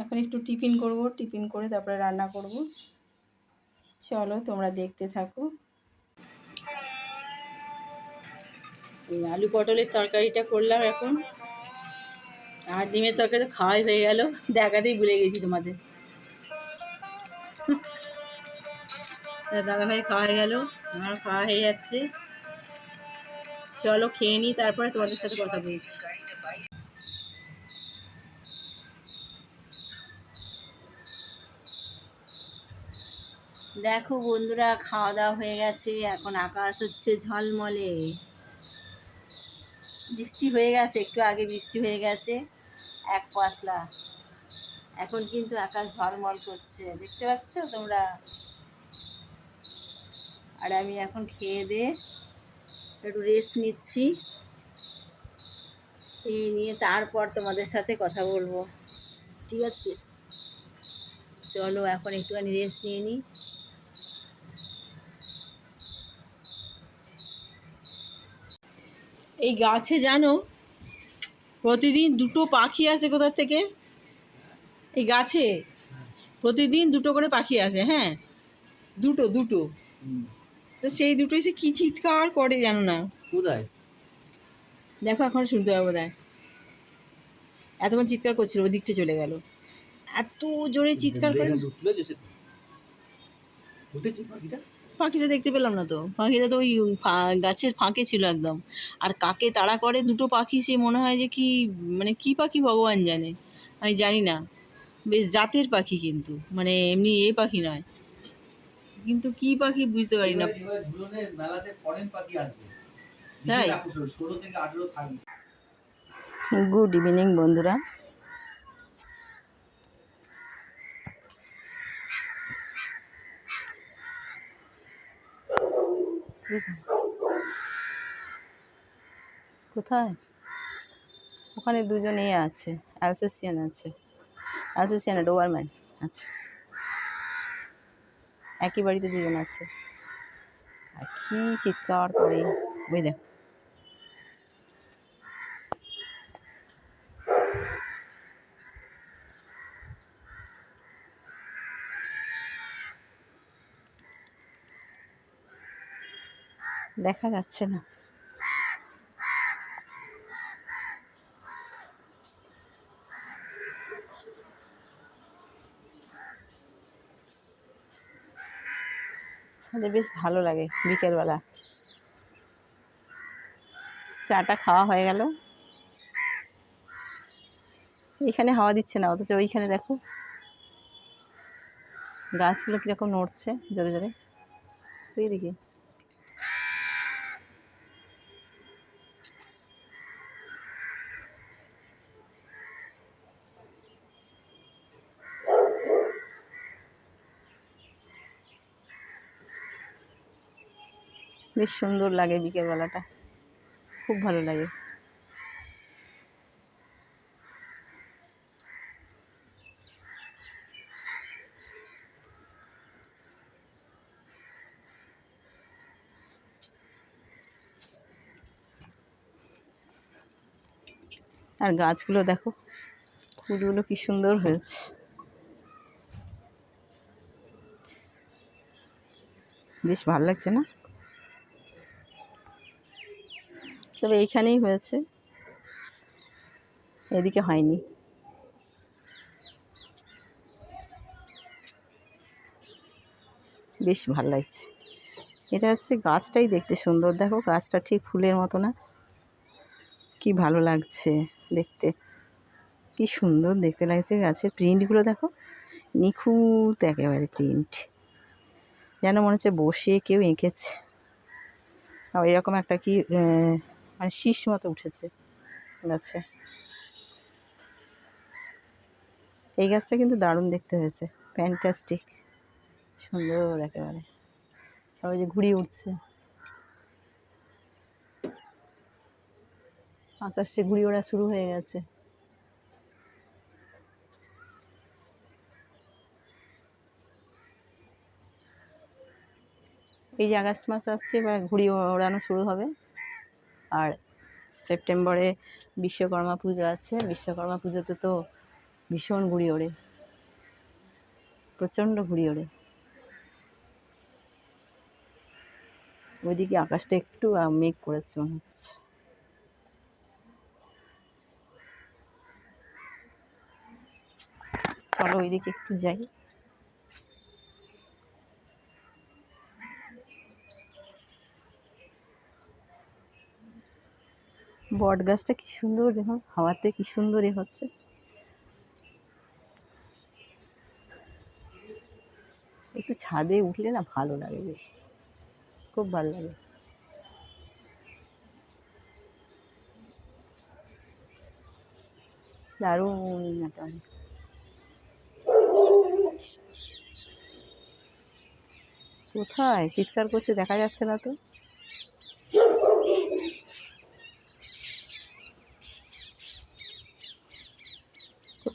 এখন একটু টিফিন করব, টিফিন করে তারপরে রান্না করব। চলো, তোমরা দেখতে থাকো। আলু পটলের তরকারিটা করলাম এখন। আর ডিমের তরকারি তো খাওয়াই হয়ে গেল, দেখাতেই ভুলে গেছি তোমাদের। দাদা ভাই খাওয়া হয়ে গেল, আমার খাওয়া হয়ে যাচ্ছে। চলো, খেয়ে নিই, তারপরে তোমাদের সাথে কথা বলছি। দেখো বন্ধুরা, খাওয়া দাওয়া হয়ে গেছে। এখন আকাশ হচ্ছে ঝলমলে। বৃষ্টি হয়ে গেছে, একটু আগে বৃষ্টি হয়ে গেছে, এক পশলা। এখন কিন্তু আকাশ ঝলমল করছে, দেখতে পাচ্ছ তোমরা? আর আমি এখন খেয়ে দিয়ে একটু রেস্ট নিচ্ছি। এই নিয়ে তারপর তোমাদের সাথে কথা বলব। ঠিক আছে? চলো, এখন একটুখানি রেস্ট নিয়ে নিই। এই গাছে জানো প্রতিদিন দুটো পাখি আসে কোথার থেকে? এই গাছে? প্রতিদিন দুটো করে পাখি আসে হ্যাঁ? দুটো দুটো। তো সেই দুটো এসে কী চিৎকার করে জানো না? কোথায়? দেখো এখন শুনতে পাবো দেয় এতক্ষণ চিৎকার করছিল ওই দিকটা চলে গেল। এত জোরে চিৎকার করে পাখিটা দেখতে পেলাম না তো। পাখিটা তো ওই ফা- গাছের ফাঁকে ছিল একদম। আর কাকে তাড়া করে দুটো পাখি সে মনে হয় যে কি মানে কি পাখি ভগবান জানে? আমি জানি না। বেশ জাতের পাখি কিন্তু। মানে এমনি এ পাখি নয়। কিন্তু কি পাখি বুঝতে পারি না। তাই? গুড ইভিনিং বন্ধুরা। কোথায়? ওখানে দুজন এ আছে অ্যালসেসিয়ান আছে। অ্যালসেসিয়ান ডোয়ারম্যান আচ্ছা একই বাড়িতে দুজন আছে। আর কি চিৎকার করে। ওই দেখ যাচ্ছে না। ছাদে বেশ ভালো লাগে বিকেলবেলা। চাটা খাওয়া হয়ে গেল। এখানে হাওয়া দিচ্ছে না, অথচ ওইখানে দেখো। গাছগুলো কীরকম নড়ছে জোরে জোরে। ওই দিকে বেশ সুন্দর লাগে বিকেলবেলাটা। খুব ভালো লাগে। আর গাছগুলো দেখো, ফুলগুলো কি সুন্দর হয়েছে। বেশ ভালো লাগছে না? তবে এইখানেই হয়েছে। এদিকে হয়নি। বেশ ভালো লাগছে। এটা হচ্ছে গাছটাই দেখতে সুন্দর। দেখো, গাছটা ঠিক ফুলের মতো না। কি ভালো লাগছে দেখতে। কি সুন্দর দেখতে লাগছে গাছের প্রিন্টগুলো দেখো। নিখুঁত একেবারে প্রিন্ট যেন মনে হচ্ছে বসে কেউ এঁকেছে। এরকম একটা কি মানে শীষ মতো উঠেছে। গাছে এই গাছটা কিন্তু দারুণ দেখতে হয়েছে। ফ্যান্টাস্টিক সুন্দর একেবারে। সবাই যে ঘুড়ি উঠছে আকাশে ঘুড়ি ওড়া শুরু হয়ে গেছে। এই যে আগস্ট মাস আসছে, এবার ঘুড়ি ওড়ানো শুরু হবে। আর সেপ্টেম্বরে বিশ্বকর্মা পুজো আছে। বিশ্বকর্মা পুজোতে তো ভীষণ ঘুড়ি ওড়ে। প্রচণ্ড ঘুড়ি ওড়ে। ওইদিকে আকাশটা একটু মেঘ করেছে মনে হচ্ছে। চলো ওইদিকে একটু যাই। বট গাছটা কি সুন্দর, দেখুন, হাওয়াতে কি সুন্দর এ হচ্ছে। একটু ছাদে উঠলে না ভালো লাগে বেশ, খুব ভালো লাগে। দারুণ একেবারে। কোথায়? চিৎকার করছে, দেখা যাচ্ছে না তো?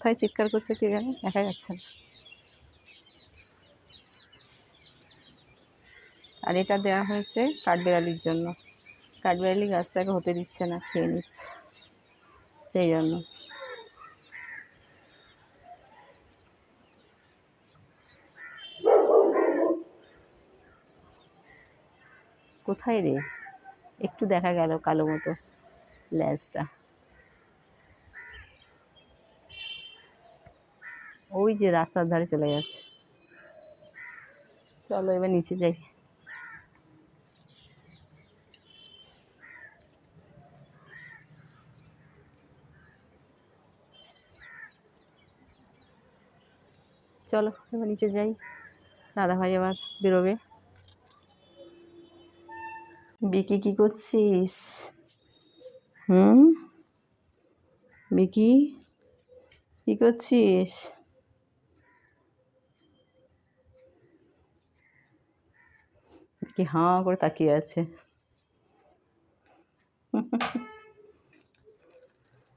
কোথায় চিৎকার করছে কে জানে, দেখা যাচ্ছে না। আর এটা দেওয়া হয়েছে কাঠবেড়ালির জন্য। কাঠবেড়ালি গাছটাকে হতে দিচ্ছে না, খেয়ে নিচ্ছে। সেই জন্য। কোথায় রে? একটু দেখা গেল কালো মতো ল্যাজটা। ওই যে রাস্তার ধারে চলে গেছে। চলো এবার নিচে যাই। চলো এবার নিচে যাই। দাদা ভাই আবার বেরোবে। বিকি কি করছিস? হুম? বিকি, কি করছিস? কি হাঁ করে তাকিয়ে আছে।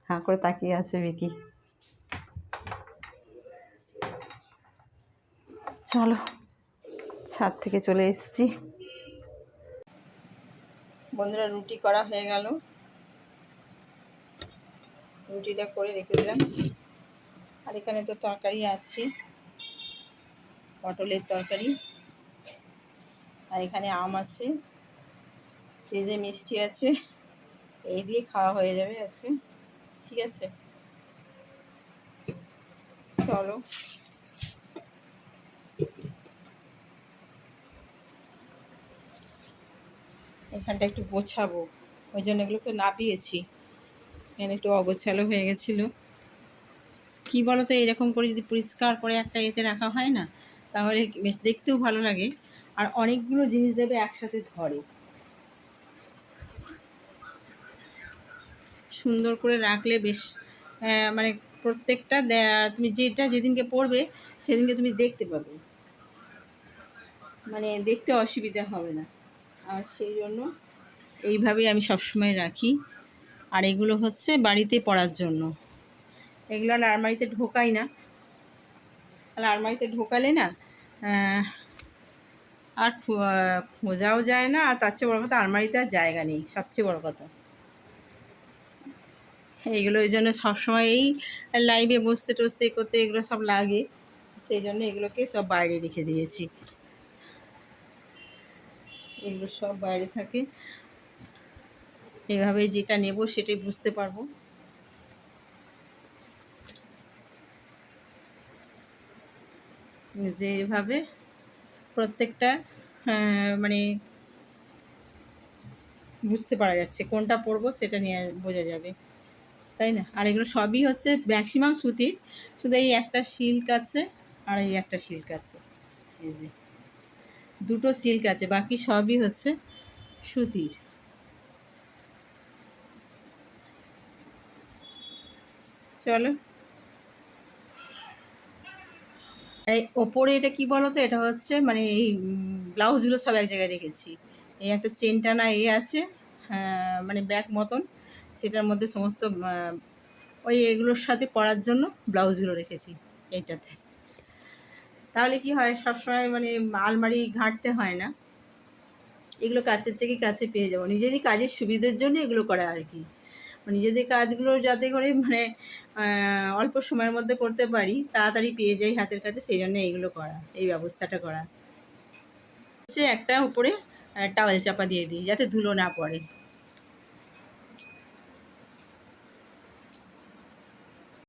হাঁ করে তাকিয়ে আছে বিকি চলো, ছাদ থেকে চলে এসেছি। বন্ধুরা, রুটি করা হয়ে গেল। রুটিটা করে রেখে দিলাম। আর এখানে তো তরকারি আছে। পটলের তরকারি। আর এখানে আম আছে, ফ্রিজে মিষ্টি আছে, এই দিয়ে খাওয়া হয়ে যাবে আজকে, ঠিক আছে? চলো। এখানটা একটু গোছাবো, ওই জন্য এগুলোকে নাপিয়েছি। এখানে একটু অগোছালো হয়ে গেছিল। কি বলতো, এরকম করে যদি পরিষ্কার করে একটা এতে রাখা হয় না, তাহলে বেশ দেখতেও ভালো লাগে। আর অনেকগুলো জিনিস দেবে একসাথে ধরে। সুন্দর করে রাখলে বেশ মানে প্রত্যেকটা তুমি যেটা যেদিনকে পড়বে, সেদিনকে তুমি দেখতে পাবে। মানে দেখতে অসুবিধা হবে না। আর সেই জন্য এইভাবেই আমি সবসময় রাখি। আর এগুলো হচ্ছে বাড়িতে পড়ার জন্য। এগুলো আর আলমারিতে ঢোকাই না। তাহলে আলমারিতে ঢোকালে না আর খোঁজাও যায় না, আর তার চেয়ে বড় কথা আলমারিতে আর জায়গা নেই, সবচেয়ে বড় কথা। এইগুলো ওই জন্য সবসময় এই লাইভে বসতে টসতে করতে এগুলো সব লাগে, সেই জন্য এগুলোকে সব বাইরে রেখে দিয়েছি। এগুলো সব বাইরে থাকে। এভাবে যেটা নেব সেটাই বুঝতে পারব। যে এভাবে প্রত্যেকটা মানে বুঝতে পারা যাচ্ছে। কোনটা পরবো সেটা নিয়ে বোঝা যাবে। তাই না? আর এগুলো সবই হচ্ছে ম্যাক্সিমাম সুতির। শুধু এই একটা সিল্ক আছে আর এই একটা সিল্ক আছে। এই যে, দুটো সিল্ক আছে, বাকি সবই হচ্ছে সুতির। চলো। এই ওপরে এটা কি বলো তো এটা হচ্ছে মানে এই ব্লাউজগুলো সব এক জায়গায় রেখেছি। এই একটা চেন টানা এ আছে হ্যাঁ, মানে ব্যাগ মতন। সেটার মধ্যে সমস্ত ওই এগুলোর সাথে পরার জন্য ব্লাউজগুলো রেখেছি এইটাতে। তাহলে কি হয় সব সময় মানে আলমারি ঘাঁটতে হয় না। এগুলো কাছের থেকে কাছে পেয়ে যাব। নিজেরই কাজের সুবিধের জন্য এগুলো করা আর কি। নিজেদের কাজগুলো যাতে করে মানে অল্প সময়ের মধ্যে করতে পারি, তাড়াতাড়ি পেয়ে যাই হাতের কাছে সেই জন্য এইগুলো করা, এই ব্যবস্থাটা করা। হচ্ছে একটা উপরে টাওয়েল চাপা দিয়ে দিই, যাতে ধুলো না পড়ে।